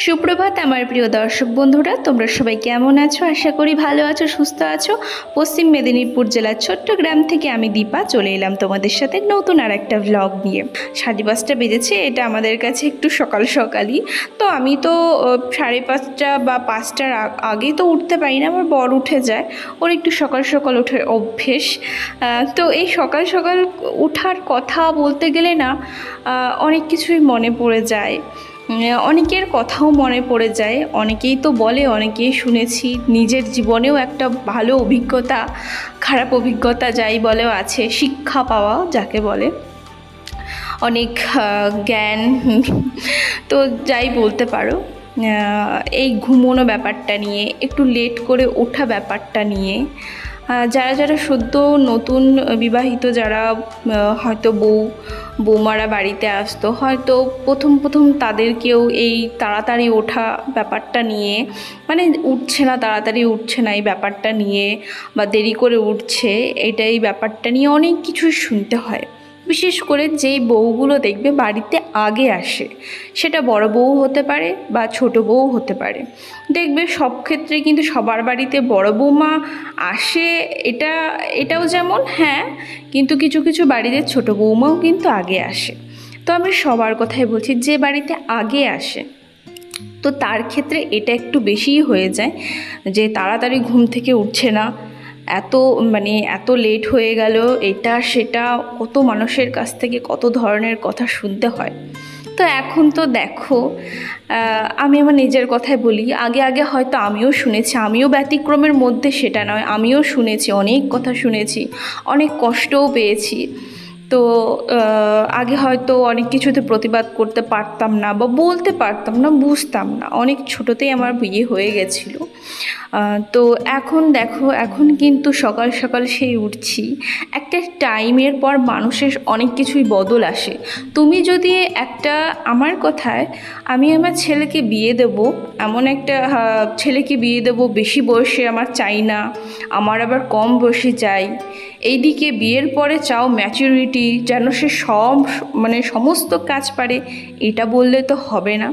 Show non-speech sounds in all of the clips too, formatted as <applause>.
সুপ্রভাত আমার প্রিয় দর্শক বন্ধুরা, তোমরা সবাই কেমন আছো? আশা করি ভালো আছো, সুস্থ আছো। পশ্চিম মেদিনীপুর জেলার ছোট্ট গ্রাম থেকে আমি দীপা চলে এলাম তোমাদের সাথে নতুন আর একটা ভ্লগ নিয়ে। সাড়ে পাঁচটা বেজেছে, এটা আমাদের কাছে একটু সকাল সকালই। তো আমি তো সাড়ে পাঁচটা বা পাঁচটার আগ- তো উঠতে পারি না, আমার বর উঠে যায়। ওর একটু সকাল সকাল ওঠে অভ্যেস। তো এই সকাল সকাল ওঠার কথা বলতে গেলে না অনেক কিছুই মনে পড়ে যায়। অনেকের কথাও মনে পড়ে যায়। অনেকেই তো বলে, অনেকেই শুনেছি, নিজের জীবনেও একটা ভালো অভিজ্ঞতা, খারাপ অভিজ্ঞতা যাই বলেও আছে, শিক্ষা পাওয়া যাকে বলে। অনেক জ্ঞান, তো যাই বলতে পারো। এই ঘুমোনো ব্যাপারটা নিয়ে, একটু লেট করে ওঠা ব্যাপারটা নিয়ে যারা যারা সদ্য নতুন, বিবাহিত, যারা হয়তো বউ বৌমারা বাড়িতে আসতো। হয়তো প্রথম প্রথম তাদেরকেও এই তাড়াতাড়ি ওঠা ব্যাপারটা নিয়ে মানে উঠছে না, তাড়াতাড়ি উঠছে না এই ব্যাপারটা নিয়ে বা দেরি করে উঠছে এটা এই ব্যাপারটা নিয়ে অনেক কিছুই শুনতে হয়। বিশেষ করে যেই বউগুলো দেখবে বাড়িতে আগে আসে, সেটা বড় বউ হতে পারে বা ছোট বউ হতে পারে। দেখবে সব ক্ষেত্রে কিন্তু সবার বাড়িতে বড় বৌমা আসে, এটা, এটাও যেমন হ্যাঁ কিন্তু কিছু কিছু বাড়িতে ছোট বৌমাও কিন্তু আগে আসে। তো আমি সবার কথাই বলছি, যে বাড়িতে আগে আসে, তো তার ক্ষেত্রে এটা একটু বেশিই হয়ে যায়, যে তাড়াতাড়ি ঘুম থেকে উঠছে না এত মানে এত লেট হয়ে গেল, এটা সেটা কত মানুষের কাছ থেকে কত ধরনের কথা শুনতে হয়। তো এখন তো দেখো আমি আমার নিজের কথাই বলি, আগে আগে হয়তো আমিও শুনেছি, আমিও ব্যতিক্রমের মধ্যে সেটা নয়, আমিও শুনেছি, অনেক কথা শুনেছি, অনেক কষ্টও পেয়েছি। তো আগে হয়তো অনেক কিছুতে প্রতিবাদ করতে পারতাম না বা বলতে পারতাম না, বুঝতাম না। অনেক ছোটোতেই আমার বিয়ে হয়ে গেছিল। তো এখন দেখো, এখন কিন্তু সকাল সকাল সেই উঠছি। একটা টাইমের পর মানুষের অনেক কিছুই বদল আসে। তুমি যদি একটা, আমার কথায়, আমি আমার ছেলেকে বিয়ে দেব, এমন একটা ছেলেকে বিয়ে দেব, বেশি বয়সে আমার চাই না, আমার আবার কম বয়সে চাই এইদিকে বিয়ের পরে চাও ম্যাচুরিটি যেন সে সব মানে সমস্ত কাজ পারে, এটা বললে তো হবে না।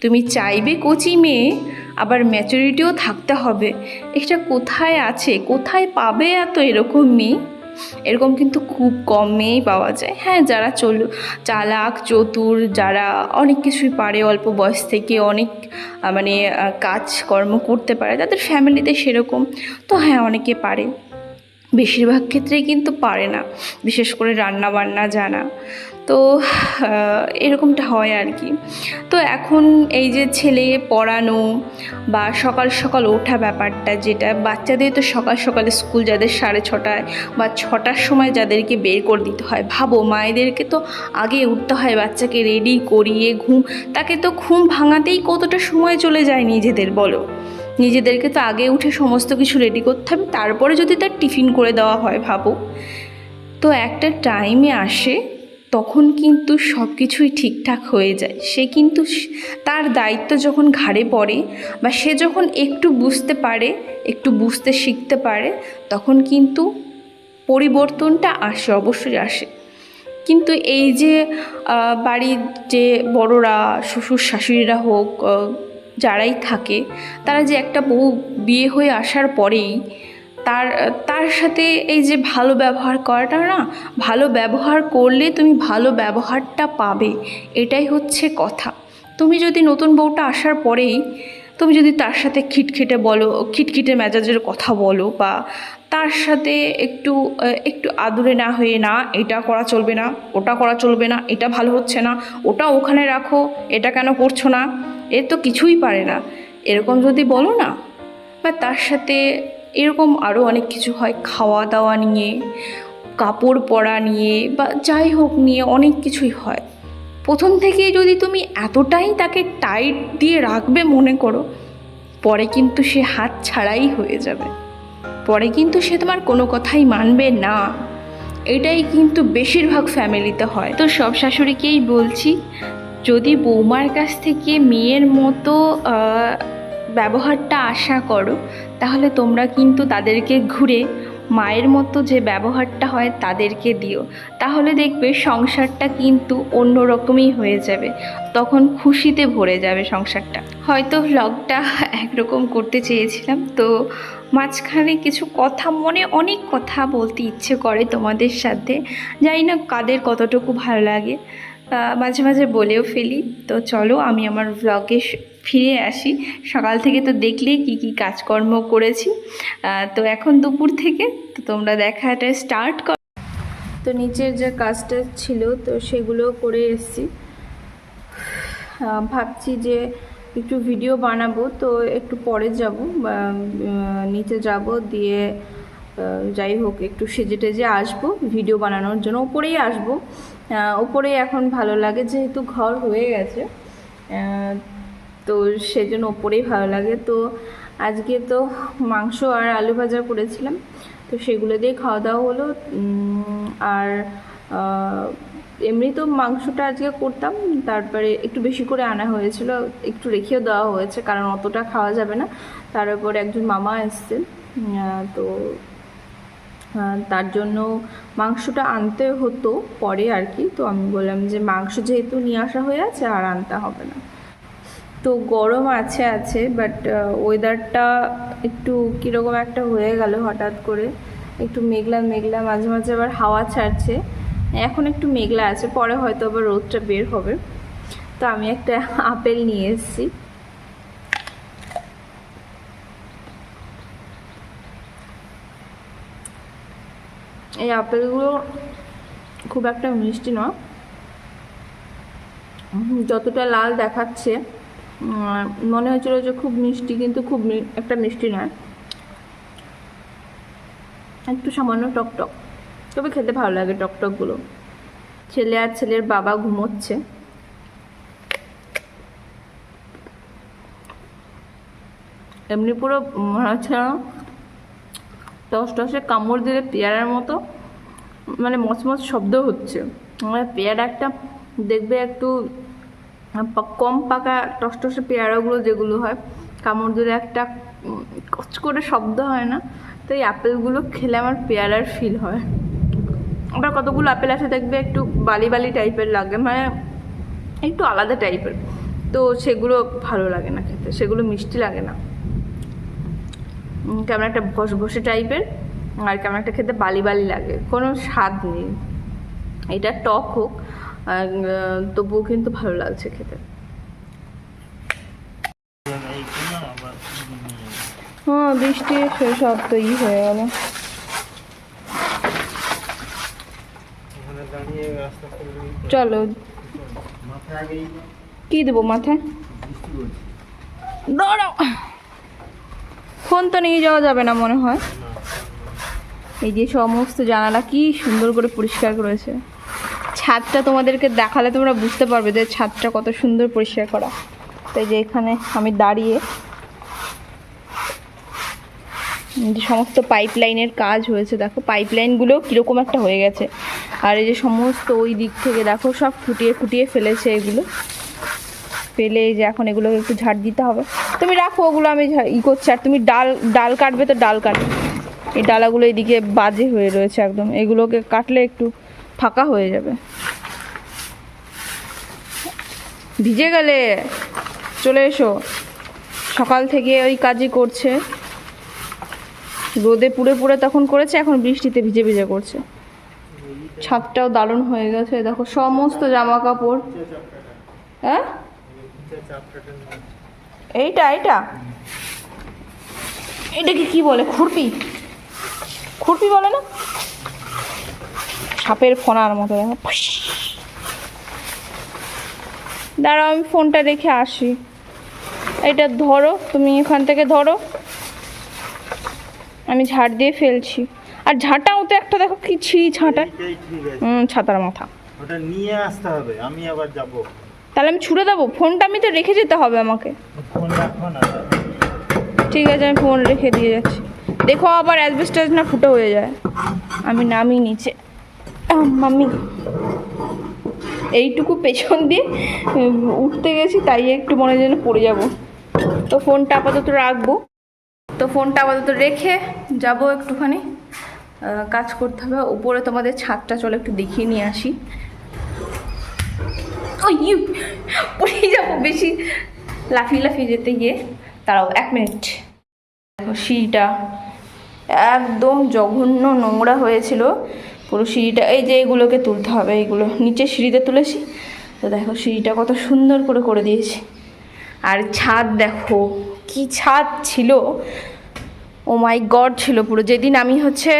তুমি চাইবে কচি মেয়ে, আবার ম্যাচুরিটিও থাকতে হবে। এটা কোথায় আছে? কোথায় পাবে এত এরকম মেয়ে? এরকম কিন্তু খুব কম মেয়েই পাওয়া যায়। হ্যাঁ যারা চল, চালাক, চতুর, যারা অনেক কিছুই পারে, অল্প বয়স থেকে অনেক মানে কাজকর্ম করতে পারে, তাদের ফ্যামিলিতে সেরকম। তো হ্যাঁ অনেকে পারে। বেশিরভাগ ক্ষেত্রেই কিন্তু পারে না, বিশেষ করে রান্না বান্না জানা। তো এরকমটা হয় আর কি। তো এখন এই যে ছেলে পড়ানো বা সকাল সকাল ওঠা ব্যাপারটা যেটা, বাচ্চাদের তো সকাল সকালে স্কুল যাদের সাড়ে ছটায় বা ছটার সময় যাদেরকে বের করে দিতে হয়, ভাবো মায়েদেরকে তো আগে উঠতে হয়, বাচ্চাকে রেডি করিয়ে ঘুম, তাকে তো ঘুম ভাঙাতেই কতটা সময় চলে যায় নিজেদের, বলো? নিজেদেরকে তো আগে উঠে সমস্ত কিছু রেডি করতে হবে, তারপরে যদি তার টিফিন করে দেওয়া হয় ভাবো। তো একটা টাইমে আসে, তখন কিন্তু সব কিছুই ঠিকঠাক হয়ে যায়। সে কিন্তু তার দায়িত্ব যখন ঘাড়ে পড়ে বা সে যখন একটু বুঝতে পারে, একটু বুঝতে শিখতে পারে, তখন কিন্তু পরিবর্তনটা আসে, অবশ্যই আসে। কিন্তু এই যে বাড়ির যে বড়রা, শ্বশুর শাশুড়িরা হোক যারাই থাকে, তারা যে একটা বউ বিয়ে হয়ে আসার পরেই তার তার সাথে এই যে ভালো ব্যবহার করাটা না, ভালো ব্যবহার করলে তুমি ভালো ব্যবহারটা পাবে, এটাই হচ্ছে কথা। তুমি যদি নতুন বউটা আসার পরেই তুমি যদি তার সাথে খিটখিটে বলো, খিটখিটে মেজাজের কথা বলো বা তার সাথে একটু একটু আদুরে না হয়ে, না, এটা করা চলবে না, ওটা করা চলবে না, এটা ভালো হচ্ছে না, ওটা ওখানে রাখো, এটা কেন করছ না? এর তো কিছুই পারে না। এরকম যদি বলো না, বা তার সাথে এরকম আরও অনেক কিছু হয় খাওয়া দাওয়া নিয়ে, কাপড় পরা নিয়ে, বা যাই হোক নিয়ে অনেক কিছুই হয়। প্রথম থেকেই যদি তুমি এতটাই তাকে টাইট দিয়ে রাখবে মনে করো, পরে কিন্তু সে হাত ছাড়াই হয়ে যাবে। পরে কিন্তু সে তোমার কোনো কথাই মানবে না। এটাই কিন্তু বেশিরভাগ ফ্যামিলিতে হয়। তো সব শাশুড়িকেই বলছি যদি বৌমার কাছ থেকে মেয়ের মতো ব্যবহারটা আশা করো, তাহলে তোমরা কিন্তু তাদেরকে ঘুরে মায়ের মতো যে ব্যবহারটা হয় তাদেরকে দিও। তাহলে দেখবে সংসারটা কিন্তু অন্যরকমই হয়ে যাবে। তখন খুশিতে ভরে যাবে সংসারটা। হয়তো ভ্লগটা একরকম করতে চেয়েছিলাম, তো মাঝখানে কিছু কথা মনে অনেক কথা বলতে ইচ্ছে করে তোমাদের সাথে। জানি না কাদের কতটুকু ভালো লাগে। মাঝে মাঝে বলেও ফেলি। তো চলো, আমি আমার ভ্লগে ফিরে আসি। সকাল থেকে তো দেখলেই কি কি কাজকর্ম করেছি। তো এখন দুপুর থেকে, তো তোমরা দেখাটা স্টার্ট কর তো নিচের যে কাজটা ছিল, তো সেগুলো করে এসেছি। ভাবছি যে একটু ভিডিও বানাবো, তো একটু পরে যাব নিচে যাব, দিয়ে যাই হোক, একটু সেজে টেজে আসব। ভিডিও বানানোর জন্য ওপরেই আসব। ওপরেই এখন ভালো লাগে যেহেতু ঘর হয়ে গেছে। তো সেজন্য ওপরেই ভালো লাগে। তো আজকে তো মাংস আর আলু ভাজা করেছিলাম। তো সেগুলো দিয়ে খাওয়া দাওয়া হলো। আর এমনি তো মাংসটা আজকে করতাম। তারপরে একটু বেশি করে আনা হয়েছিল। একটু রেখেও দেওয়া হয়েছে। কারণ অতটা খাওয়া যাবে না। তার উপর একজন মামা এসছেন। আহ, তো তার জন্য মাংসটা আনতে হতো পরে আর কি। তো আমি বললাম যে মাংস যেহেতু নিয়ে আসা হয়ে আছে আর আনতে হবে না। তো গরম আছে আছে বাট ওয়েদারটা একটু কীরকম একটা হয়ে গেল হঠাৎ করে। একটু মেঘলা মেঘলা, মাঝে মাঝে আবার হাওয়া ছাড়ছে। এখন একটু মেঘলা আছে, পরে হয়তো আবার রোদটা বের হবে। তো আমি একটা আপেল নিয়ে এসেছি। এই আপেলগুলো খুব একটা মিষ্টি নয়। যতটা লাল দেখাচ্ছে মনে হয়েছিল যে খুব মিষ্টি, কিন্তু খুব একটা মিষ্টি নয়। একটু সামান্য টক টক তবে খেতে ভালো লাগে টকটকগুলো। ছেলে আর ছেলের বাবা ঘুমোচ্ছে। এমনি পুরো মনে হচ্ছে টস টসে কামড় দিলে পেয়ারার মতো মানে মচমচ শব্দ হচ্ছে। মানে পেয়ারা একটা, দেখবে একটু, কম পাকা টসটসে পেয়ারাগুলো যেগুলো হয়, কামড় দিলে একটা কচ করে শব্দ হয় না। তো এই আপেলগুলো খেলে আমার পেয়ারার ফিল হয়। আবার কতগুলো আপেল আছে দেখবে একটু বালি বালি টাইপের লাগে মানে একটু আলাদা টাইপের তো সেগুলো ভালো লাগে না খেতে, সেগুলো মিষ্টি লাগে না। কেমন একটা বস বসে টাইপের, আর কেমন একটা খেতে বালি বালি লাগে। কোনো স্বাদ নেই। এটা টক হোক তবুও কিন্তু ভালো লাগছে খেতে। হ্যাঁ বৃষ্টি এসে সব তো ই হয়ে গেল। চলো। কি দেবো মাথায়? দাঁড়াও। ফোন তো নিয়ে যাওয়া যাবে না মনে হয়। এই যে সমস্ত জানালা কি সুন্দর করে পরিষ্কার করেছে। ছাদটা তোমাদেরকে দেখালে তোমরা বুঝতে পারবে যে ছাদটা কত সুন্দর পরিষ্কার করা। তো এই যে এখানে আমি দাঁড়িয়ে যে সমস্ত পাইপ লাইনের কাজ হয়েছে, দেখো পাইপ লাইনগুলো কীরকম একটা হয়ে গেছে। আর এই যে সমস্ত ওই দিক থেকে, দেখো সব ফুটিয়ে ফুটিয়ে ফেলেছে এগুলো। ফেলে যে এখন এগুলোকে একটু ঝাড় দিতে হবে। তুমি রাখো, ওগুলো আমি ই করছি। আর তুমি ডাল ডাল কাটবে তো ডাল কাটবে। এই ডালাগুলো এদিকে বাজে হয়ে রয়েছে একদম। এগুলোকে কাটলে একটু ফাঁকা হয়ে যাবে। ভিজে গেলে। চলে এসো। সকাল থেকে ওই কাজই করছে। রোদে পুড়ে পুড়ে তখন করেছে, এখন বৃষ্টিতে ভিজে ভিজে করছে। ছাদটাও দারুণ হয়ে গেছে। দেখো, সমস্ত জামা কাপড় হ্যাঁ? এইটা এইটা? এটাকে কি বলে? খুরপি? খুরপি বলে না? সাপের ফোনার মতো দাঁড়াও আমি ফোনটা রেখে আসি। এটা ধরো তুমি এখান থেকে ধরো। আমি ঝাড় দিয়ে ফেলছি। আর ঝাঁটাও তো একটা দেখো কি ছি ঝাঁটা। এইটাই ঠিক আছে। হুম ছাতার মাথা। ওটা নিয়ে আসতে হবে আমি আবার যাব। তাহলে আমি ছুড়ে দেবো? ফোনটা আমি তো রেখে যেতে হবে আমাকে। ফোন ঠিক আছে আমি ফোন রেখে দিয়ে যাচ্ছি। দেখো আবার অ্যাসবেস্টাস না ফুটো হয়ে যায়। আমি নামি নিচে। মাম্মি। এইটুকু পেছন দিয়ে উঠতে গেছি তাই একটু মনে হয় যেন পড়ে যাব। তো ফোনটা আপাতত রাখব। তো ফোনটা আপাতত রেখে যাব একটুখানি। কাজ করতে হবে। উপরে তোমাদের ছাদটা চলে একটু দেখিয়ে নিয়ে আসি। ইউ, পড়ে যাব বেশি। লাফিয়ে লাফিয়ে যেতে গিয়ে দাঁড়াও এক মিনিট। দেখো সিঁড়িটা একদম জঘন্য নোংরা হয়েছিল। পুরো সিঁড়িটা এই যে এগুলোকে তুলতে হবে এইগুলো নিচে সিঁড়িতে তুলেছি। তো দেখো সিঁড়িটা কত সুন্দর করে করে দিয়েছি। আর ছাদ দেখো কি ছাদ ছিল। ও মাই গড ছিল পুরো। যেদিন আমি হচ্ছে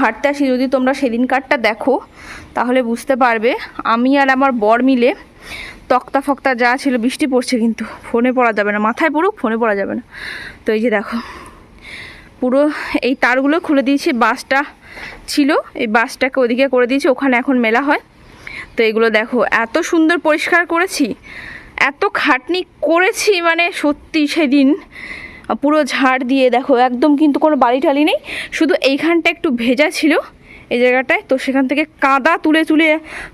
হাঁটতে আসি যদি তোমরা সেদিনকারটা দেখো তাহলে বুঝতে পারবে। আমি আর আমার বর মিলে তক্তা ফক্তা যা ছিল, বৃষ্টি পড়ছে কিন্তু। ফোনে পড়া যাবে না। মাথায় পড়ুক, ফোনে পড়া যাবে না। তো এই যে দেখো, পুরো এই তারগুলো খুলে দিয়েছি। বাসটা ছিল, এই বাসটাকে ওদিকে করে দিয়েছি। ওখানে এখন মেলা হয়। তো এগুলো দেখো, এত সুন্দর পরিষ্কার করেছি, এত খাটনি করেছি মানে সত্যি সেদিন, পুরো ঝাড় দিয়ে দেখো, একদম কিন্তু কোনো বাড়ি টালি নেই। শুধু এইখানটা একটু ভেজা ছিল এই জায়গাটায়। তো সেখান থেকে কাদা তুলে তুলে,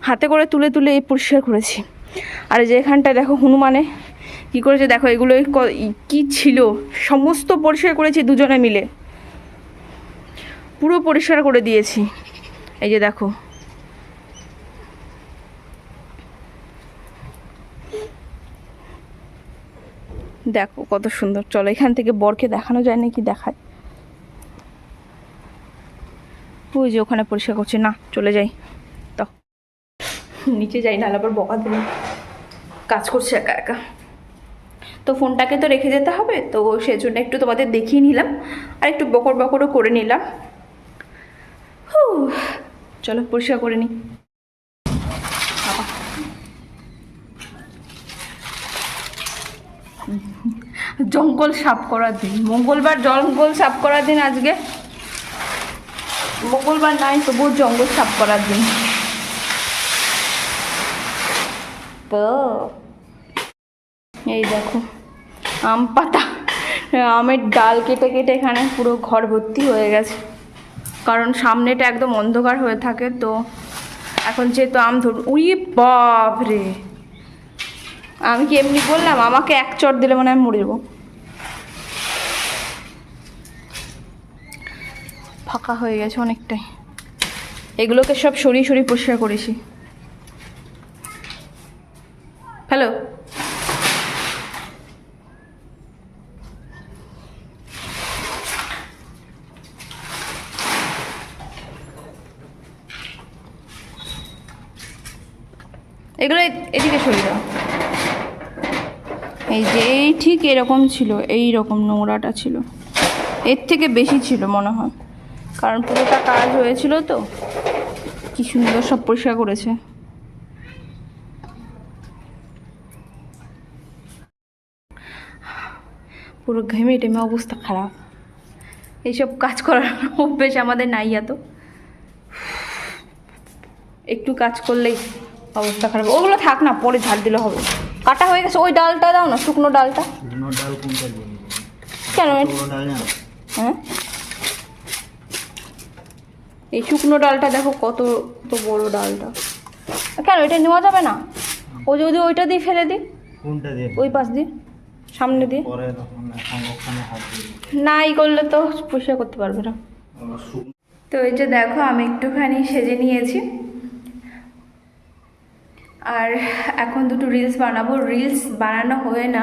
হাতে করে তুলে তুলে এই পরিষ্কার করেছি। আর এই যে এখানটায় দেখো হনুমানে কী করেছে? দেখো এগুলো কি ছিল? সমস্ত পরিষ্কার করেছি দুজনে মিলে। পুরো পরিষ্কার করে দিয়েছি। এই যে দেখো। দেখো কত সুন্দর। চলো এখান থেকে বরকে দেখানো যায় নাকি দেখায়। ওই যে ওখানে পরিষ্কার করছে। না, চলে যাই। তো নিচে যাই না আবার বকা দেবে। কাজ করছে একা একা। তো ফোনটাকে তো রেখে যেতে হবে, তো সেজন্য একটু তোমাদের দেখিয়ে নিলাম আর একটু বকর বকরও করে নিলাম। চলো পরিষ্কার করে নিই। জঙ্গল সাফ করার দিন, মঙ্গলবার জঙ্গল সাফ করার দিন আজকে। মঙ্গলবার নাই তবুও জঙ্গল সাফ করার দিন। তো এই দেখো, আম পাতা, আমের ডাল কেটে কেটে এখানে পুরো ঘর ভর্তি হয়ে গেছে। কারণ সামনেটা একদম অন্ধকার হয়ে থাকে, তো এখন যেহেতু আম ধর উই বাপ রে আমি কি এমনি বললাম? আমাকে এক চট দিলে মনে হয় মরে যাব। ফাঁকা হয়ে গেছে অনেকটাই। এগুলোকে সব সরিয়ে সরিয়ে পরিষ্কার করেছি। হ্যালো? এগুলো এদিকে সরিয়ে দাও এই যে এই ঠিক এরকম ছিল, এই রকম নোংরাটা ছিল। এর থেকে বেশি ছিল মনে হয়। কারণ পুরোটা কাজ হয়েছিল তো। কি সুন্দর সব পরিষ্কার করেছে। পুরো ঘেমে টেমে অবস্থা খারাপ। এইসব কাজ করার <laughs> অভ্যেস আমাদের নাই এত। একটু কাজ করলেই অবস্থা খারাপ। ওগুলো থাক না পরে ঝাড় দিলে হবে। কাটা হয়ে গেছে। ওই ডালটা দাও না শুকনো ডালটা? কেন? হ্যাঁ? এই শুকনো ডালটা দেখো কত তো বড় ডালটা। কেন এটা নেওয়া যাবে না? ও যদি ওইটা দিয়ে ফেলে দিই কোনটা দিয়ে? ওই পাশ দিয়ে সামনে দিয়ে। না এই করলে তো পরিষ্কার করতে পারবে না। তো এই যে দেখো আমি একটুখানি সেজে নিয়েছি। আর এখন দুটো রিলস বানাবো। রিলস বানানো হয়ে না,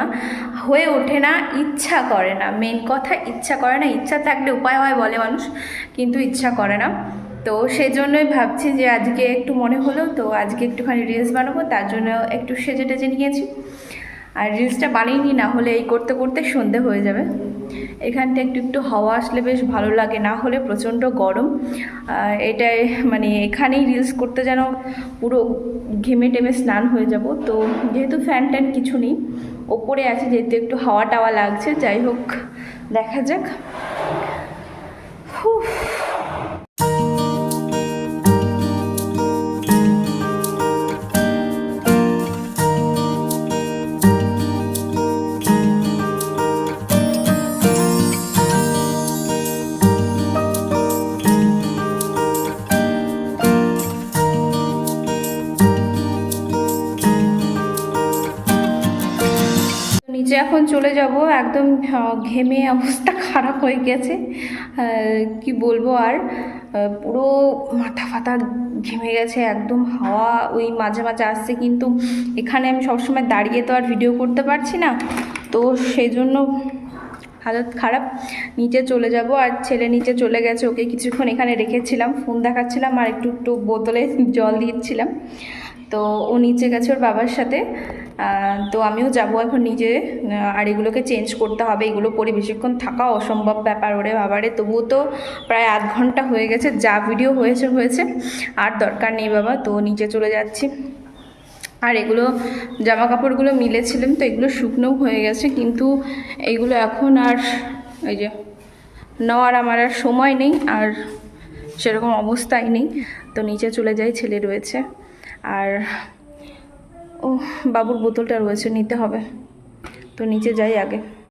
হয়ে ওঠে না, ইচ্ছা করে না। মেন কথা, ইচ্ছা করে না। ইচ্ছা থাকলে উপায় হয় বলে মানুষ, কিন্তু ইচ্ছা করে না। তো সেজন্যই ভাবছি যে আজকে একটু মনে হলো, তো আজকে একটুখানি রিলস বানাবো। তার জন্য একটু সেজে টেজে নিয়েছি। আর রিলসটা বানিয়ে নি না হলে এই করতে করতে সন্ধে হয়ে যাবে। এখানটা একটু একটু হাওয়া আসলে বেশ ভালো লাগে, না হলে প্রচণ্ড গরম। এটাই মানে এখানেই রিলস করতে যেন পুরো ঘেমে টেমে স্নান হয়ে যাব। তো যেহেতু ফ্যান ট্যান কিছু নেই, ওপরে আছে যেহেতু একটু হাওয়া টাওয়া লাগছে, যাই হোক, দেখা যাক। হুফ। নিচে এখন চলে যাব, একদম ঘেমে অবস্থা খারাপ হয়ে গেছে। কি বলব আর পুরো মাথা ফাতা ঘেমে গেছে, একদম হাওয়া ওই মাঝে মাঝে আসছে। কিন্তু এখানে আমি সবসময় দাঁড়িয়ে তো আর ভিডিও করতে পারছি না। তো সেই জন্য হালত খারাপ। নিচে চলে যাব আর ছেলে নিচে চলে গেছে, ওকে কিছুক্ষণ এখানে রেখেছিলাম ফোন দেখাচ্ছিলাম আর একটু একটু বোতলে জল দিচ্ছিলাম। তো ও নিচে গেছে ওর বাবার সাথে। তো আমিও যাব এখন নিজে। আর এগুলোকে চেঞ্জ করতে হবে, এগুলো পরে বেশিক্ষণ থাকা অসম্ভব ব্যাপার ওরে বাবারে। তবুও তো প্রায় আধ ঘণ্টা হয়ে গেছে, যা ভিডিও হয়েছে হয়েছে। আর দরকার নেই বাবা, তো নিচে চলে যাচ্ছি। আর এগুলো জামা কাপড়গুলো মিলেছিলাম তো, এগুলো শুকনোও হয়ে গেছে, কিন্তু এগুলো এখন আর এই যে নেওয়ার আমার আর সময় নেই, আর সেরকম অবস্থাই নেই। তো নিচে চলে যাই, ছেলে রয়েছে। আর ও বাবুর বোতলটা রয়েছে নিতে হবে। তো নিচে যাই আগে।